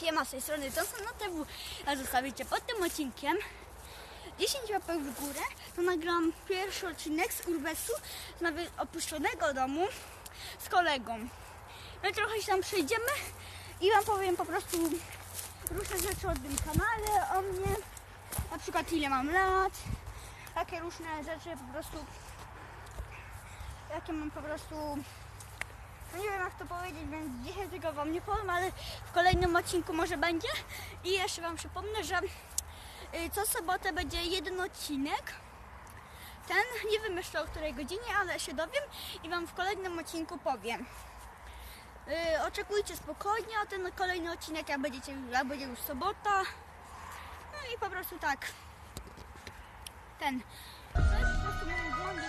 Siema, z tej strony Johnson na TV. A zostawicie pod tym odcinkiem 10 łapek w górę, to nagram pierwszy odcinek z Urbesu, z nawet opuszczonego domu z kolegą. My trochę się tam przejdziemy i wam powiem po prostu różne rzeczy o tym kanale, o mnie, na przykład ile mam lat, takie różne rzeczy po prostu, jakie mam po prostu no nie wiem jak to powiedzieć, więc tego wam nie powiem, ale w kolejnym odcinku może będzie. I jeszcze wam przypomnę, że y, co sobotę będzie jeden odcinek. Ten nie wiem jeszcze o której godzinie, ale się dowiem i wam w kolejnym odcinku powiem. Y, Oczekujcie spokojnie, a ten kolejny odcinek jak będziecie, jak będzie już sobota. No i po prostu tak. Ten. Po prostu błąd,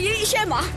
晕一下吗？